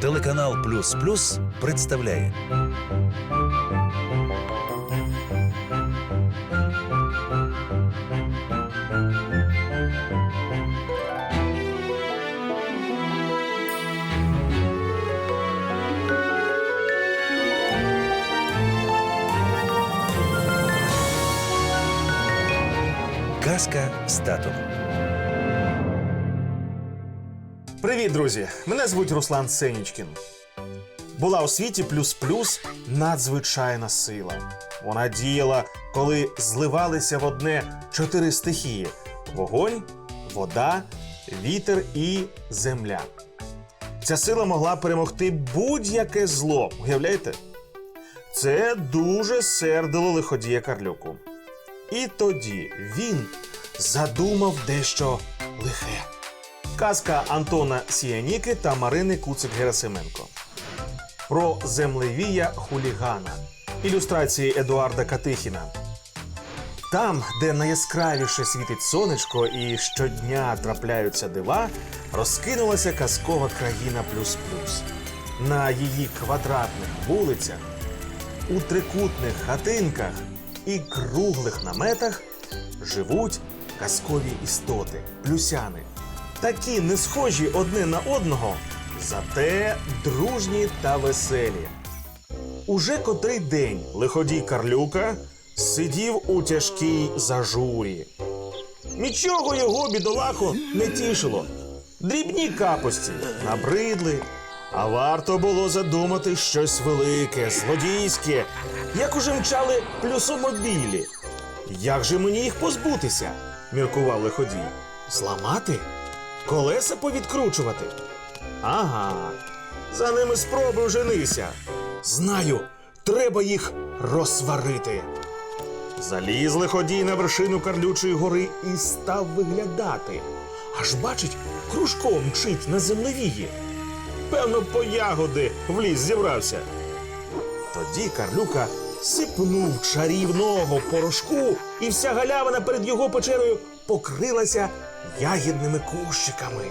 Телеканал Плюс Плюс представляє Казка з. Привіт, друзі! Мене звуть Руслан Сенічкін. Була у світі плюс-плюс надзвичайна сила. Вона діяла, коли зливалися в одне чотири стихії: вогонь, вода, вітер і земля. Ця сила могла перемогти будь-яке зло. Уявляєте? Це дуже сердило лиходія Карлюку. І тоді він задумав дещо лихе. Казка Антона Сіяніки та Марини Куцик Герасименко. Про землевія хулігана. Ілюстрації Едуарда Катихіна. Там, де найяскравіше світить сонечко і щодня трапляються дива, розкинулася казкова країна плюс-плюс. На її квадратних вулицях, у трикутних хатинках і круглих наметах живуть казкові істоти, плюсяни. Такі не схожі одне на одного, зате дружні та веселі. Уже котрий день лиходій Карлюка сидів у тяжкій зажурі. Нічого його бідолаху не тішило. Дрібні капості набридли, а варто було задумати щось велике, злодійське, як уже мчали плюсомобілі. Як же мені їх позбутися? міркував лиходій. Зламати? Колеса повідкручувати? Ага. За ними спробуй женися. Знаю, треба їх розсварити. Заліз лиходій на вершину Карлючої гори і став виглядати. Аж бачить, кружком мчить на землевії. Певно, по ягоди в ліс зібрався. Тоді Карлюка сипнув чарівного порошку, і вся галявина перед його печерою покрилася ягідними кущиками.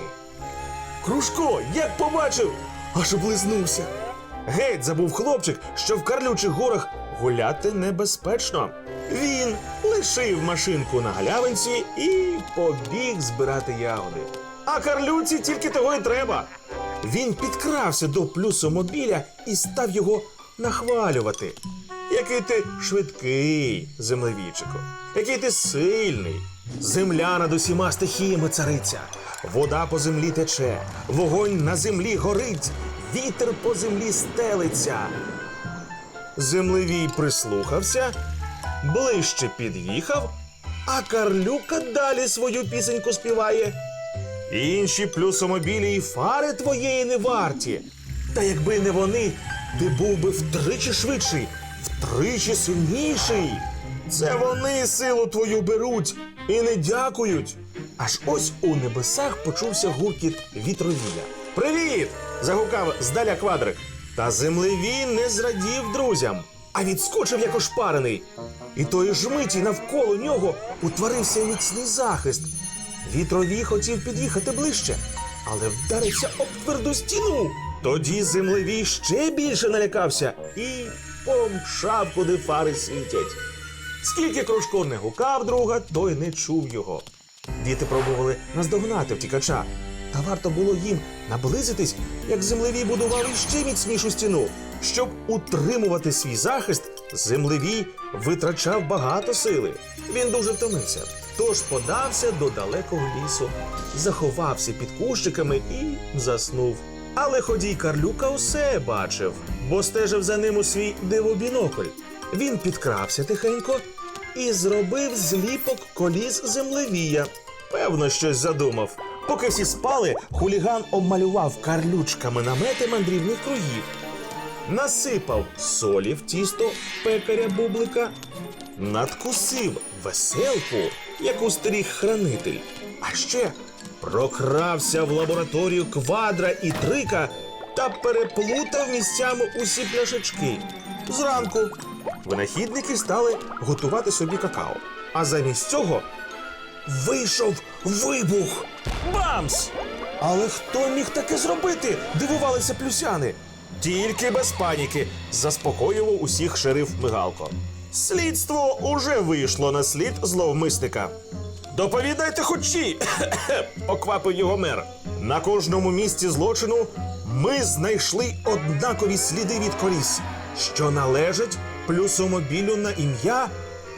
Кружко, як побачив, аж облизнувся. Геть забув хлопчик, що в Карлючих горах гуляти небезпечно. Він лишив машинку на галявинці і побіг збирати ягоди. А Карлюці тільки того й треба. Він підкрався до плюсомобіля і став його нахвалювати. Який ти швидкий, землевійчику, який ти сильний. Земля над усіма стихіями цариця, вода по землі тече, вогонь на землі горить, вітер по землі стелиться. Землевій прислухався, ближче під'їхав, а Карлюка далі свою пісеньку співає. Інші плюсомобілі і фари твоєї не варті. Та якби не вони, ти був би втричі швидший, втричі сильніший. Це вони силу твою беруть і не дякують. Аж ось у небесах почувся гуркіт вітровіля. Привіт! загукав здаля квадрик. Та землевій не зрадів друзям, а відскочив як ошпарений. І тої ж миті навколо нього утворився міцний захист. Вітровій хотів під'їхати ближче, але вдарився об тверду стіну. Тоді землевій ще більше налякався і помчав, куди фари світять. Скільки Кружко не гукав друга, той не чув його. Діти пробували наздогнати втікача. Та варто було їм наблизитись, як землевій будував іще міцнішу стіну. Щоб утримувати свій захист, землевій витрачав багато сили. Він дуже втомився. Тож подався до далекого лісу, заховався під кущиками і заснув. Але ходій Карлюка усе бачив, бо стежив за ним у свій дивобінокль. Він підкрався тихенько і зробив зліпок коліс землевія. Певно, щось задумав. Поки всі спали, хуліган обмалював карлючками намети мандрівних кругів, насипав солі в тісто пекаря бублика, надкусив веселку, яку стеріг хранитель, а ще прокрався в лабораторію квадра і трика та переплутав місцями усі пляшечки. Зранку винахідники стали готувати собі какао. А замість цього вийшов вибух. Бамс! Але хто міг таке зробити? дивувалися плюсяни. Тільки без паніки, заспокоював усіх шериф Мигалко. Слідство уже вийшло на слід зловмисника. Доповідайте хочі, поквапив його мер. На кожному місці злочину ми знайшли однакові сліди від коліс, що належать плюсомобілю на ім'я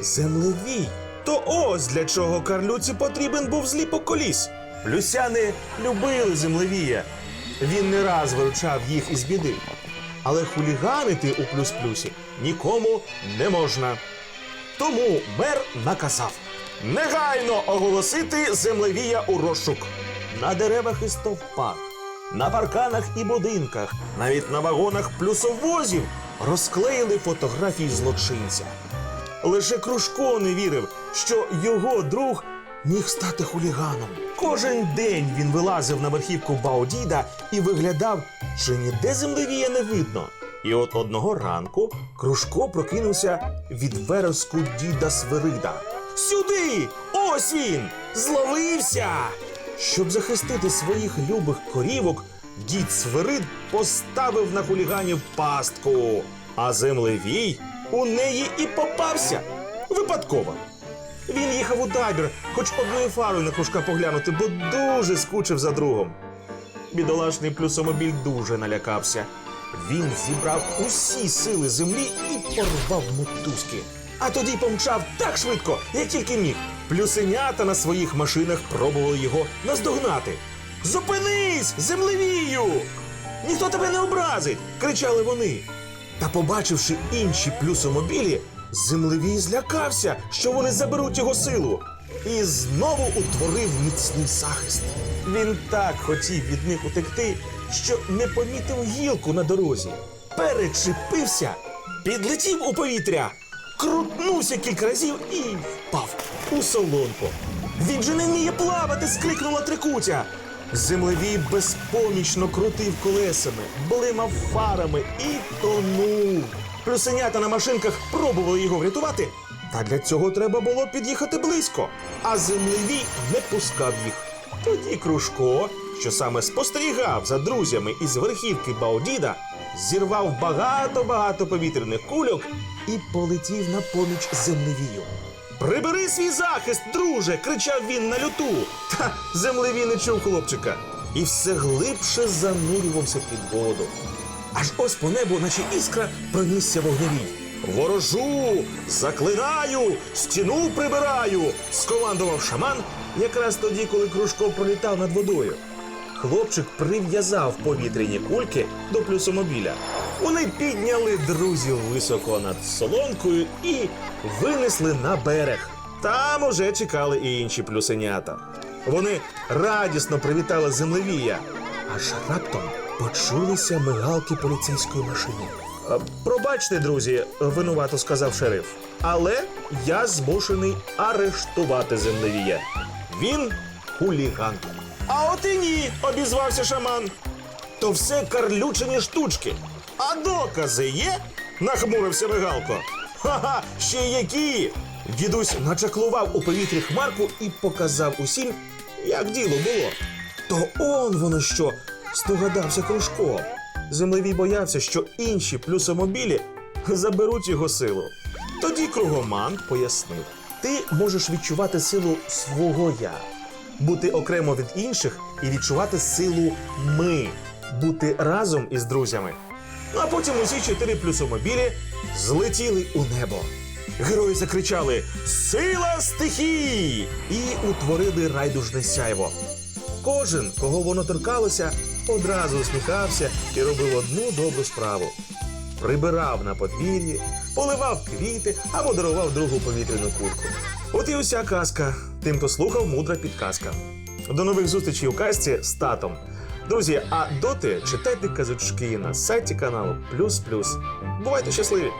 Землевій. То ось для чого Карлюці потрібен був зліпок коліс. Плюсяни любили землевія. Він не раз виручав їх із біди. Але хуліганити у плюс-плюсі нікому не можна. Тому мер наказав негайно оголосити землевія у розшук на деревах і стовпах, на парканах і будинках, навіть на вагонах плюсовозів розклеїли фотографії злочинця. Лише Кружко не вірив, що його друг міг стати хуліганом. Кожен день він вилазив на верхівку Баудіда і виглядав, чи ніде землевія не видно. І от одного ранку Кружко прокинувся від вереску діда Свирида. Сюди! Ось він! Зловився! Щоб захистити своїх любих корівок, дід Свирид поставив на хуліганів пастку, а землевій у неї і попався випадково. Він їхав у табір, хоч одною фарою на кружка поглянути, бо дуже скучив за другом. Бідолашний плюсомобіль дуже налякався. Він зібрав усі сили землі і порвав мотузки. А тоді помчав так швидко, як тільки міг. Плюсенята на своїх машинах пробували його наздогнати. Зупинись, землевію! Ніхто тебе не образить! кричали вони. Та побачивши інші плюсомобілі, землевій злякався, що вони заберуть його силу. І знову утворив міцний захист. Він так хотів від них утекти, що не помітив гілку на дорозі. Перечепився, підлетів у повітря, крутнувся кілька разів і впав у солонку. Він же не вміє плавати, скрикнула трикутя. Землевій безпомічно крутив колесами, блимав фарами і тонув. Плюсенята на машинках пробували його врятувати, та для цього треба було під'їхати близько, а землевій не пускав їх. Тоді Кружко, що саме спостерігав за друзями із верхівки Баудіда, зірвав багато-багато повітряних кульок і полетів на поміч землевію. Прибери свій захист, друже! кричав він на люту. Та землевій не чув хлопчика. І все глибше занурювався під воду. Аж ось по небу, наче іскра, пронісся вогневій. Ворожу, заклинаю, стіну прибираю, скомандував шаман якраз тоді, коли Кружко пролітав над водою. Хлопчик прив'язав повітряні кульки до плюсомобіля. Вони підняли друзів високо над солонкою і винесли на берег. Там уже чекали і інші плюсенята. Вони радісно привітали землевія, аж раптом почулися мигалки поліцейської машини. «Е, Пробачте, друзі, винувато сказав шериф. Але я змушений арештувати землевія. Він хуліган. А от і ні, обізвався шаман. То все карлючені штучки. А докази є? нахмурився Мигалко. Ха-ха, ще які. Дідусь начаклував у повітрі хмарку і показав усім, як діло було. То он воно що, здогадався Кружко. Землевій боявся, що інші плюсомобілі заберуть його силу. Тоді кругоман пояснив: ти можеш відчувати силу свого я, бути окремо від інших і відчувати силу ми, бути разом із друзями. А потім усі чотири плюсомобілі злетіли у небо. Герої закричали Сила стихії! і утворили райдужне сяйво. Кожен, кого воно торкалося, одразу усміхався і робив одну добру справу. Прибирав на подвір'ї, поливав квіти або дарував другу повітряну кульку. От і уся казка. Тим, хто слухав, мудра підказка. До нових зустрічей у казці з татом. Друзі, а доти читайте казочки на сайті каналу Плюс Плюс. Бувайте щасливі!